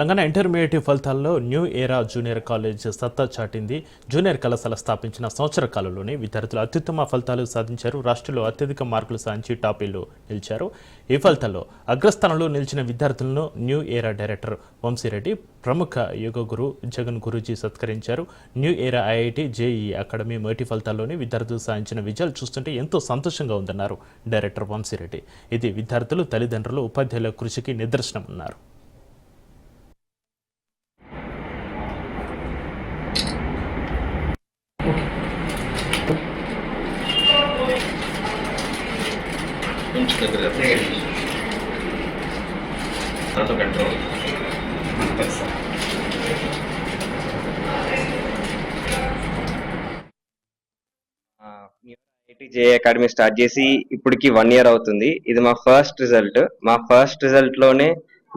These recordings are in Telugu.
తెలంగాణ ఇంటర్మీడియట్ ఫలితాల్లో న్యూ ఏరా జూనియర్ కాలేజ్ సత్తా చాటింది. జూనియర్ కళాశాల స్థాపించిన సంవత్సర కాలంలోనే విద్యార్థులు అత్యుత్తమ ఫలితాలు సాధించారు. రాష్ట్రంలో అత్యధిక మార్కులు సాధించి టాపీలు నిలిచారు. ఈ ఫలితాల్లో అగ్రస్థానంలో నిలిచిన విద్యార్థులను న్యూ ఏరా డైరెక్టర్ వంశీరెడ్డి ప్రముఖ యోగ గురు జగన్ గురూజీ సత్కరించారు. న్యూ ఏరా ఐఐటి జేఈ అకాడమీ మొదటి ఫలితాల్లోనే విద్యార్థులు సాధించిన విజయాలు చూస్తుంటే ఎంతో సంతోషంగా ఉందన్నారు డైరెక్టర్ వంశీరెడ్డి. ఇది విద్యార్థులు తల్లిదండ్రులు ఉపాధ్యాయుల కృషికి నిదర్శనమన్నారు. కొంచెం కంట్రోల్ జే అకాడమీ స్టార్ట్ చేసి ఇప్పటికి వన్ ఇయర్ అవుతుంది. ఇది మా ఫస్ట్ రిజల్ట్. మా ఫస్ట్ రిజల్ట్లోనే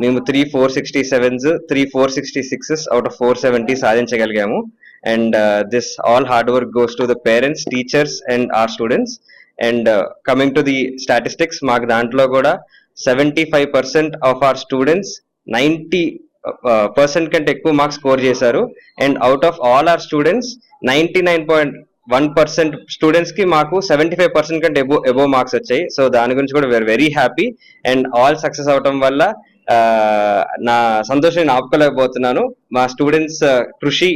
మేము three four sixty sevens three four sixty sixes out of four seventy సాధించగలిగాము. And this all hard work goes to the parents teachers and our students and coming to the statistics మాకు దాంట్లో కూడా seventy five percent of our students ninety percent కంటే ఎక్కువ మార్క్స్ స్కోర్ చేశారు. And out of all our students ninety nine point one percent స్టూడెంట్స్కి మాకు సెవెంటీ ఫైవ్ పర్సెంట్ కంటే ఎబో ఎబో మార్క్స్ వచ్చాయి. సో దాని గురించి కూడా we're very happy and all success అవటం వల్ల నా సంతోషం నేను ఆపుకోలేకపోతున్నాను. మా స్టూడెంట్స్ కృషి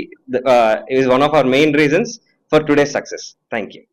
is one of our main reasons for today success thank you